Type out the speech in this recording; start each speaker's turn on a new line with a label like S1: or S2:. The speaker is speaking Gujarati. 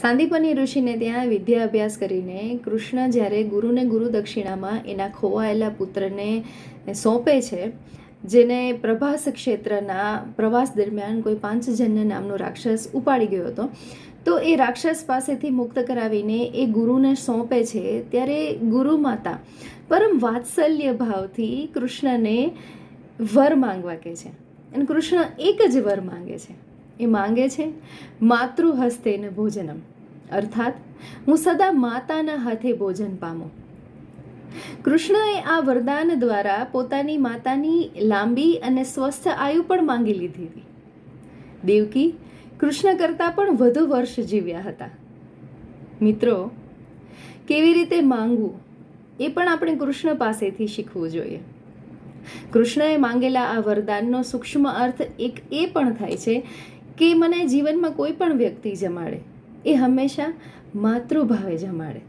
S1: સાંદીપની ઋષિને ત્યાં વિદ્યા અભ્યાસ કરીને કૃષ્ણ જ્યારે ગુરુને ગુરુ દક્ષિણામાં એના ખોવાયેલા પુત્રને સોંપે છે, જેને પ્રભાસ ક્ષેત્રના પ્રવાસ દરમિયાન કોઈ પાંચજન્ય નામનો રાક્ષસ ઉપાડી ગયો હતો, તો એ રાક્ષસ પાસેથી મુક્ત કરાવીને એ ગુરુને સોંપે છે, ત્યારે ગુરુ માતા પરમ વાત્સલ્ય ભાવથી કૃષ્ણને વર માંગવા કહે છે. અને કૃષ્ણ એક જ વર માંગે છે. એ માંગે છે, માતૃહસ્તેન ભોજનમ. અર્થાત, હું સદા માતાના હાથે ભોજન પામું. કૃષ્ણએ આ વરદાન દ્વારા પોતાની માતાની લાંબી અને સ્વસ્થ આયુ પણ માંગી લીધી હતી. દેવકી કૃષ્ણ કરતાં પણ વધુ વર્ષ જીવ્યા હતા. મિત્રો, કેવી રીતે માંગવું? એ પણ આપણે કૃષ્ણ પાસેથી શીખવું જોઈએ. કૃષ્ણએ માંગેલા આ વરદાનનો સૂક્ષ્મ અર્થ એક એ પણ થાય છે કે મને જીવનમાં કોઈ પણ વ્યક્તિ જમાડે એ હંમેશા માતૃભાવે જમાડે.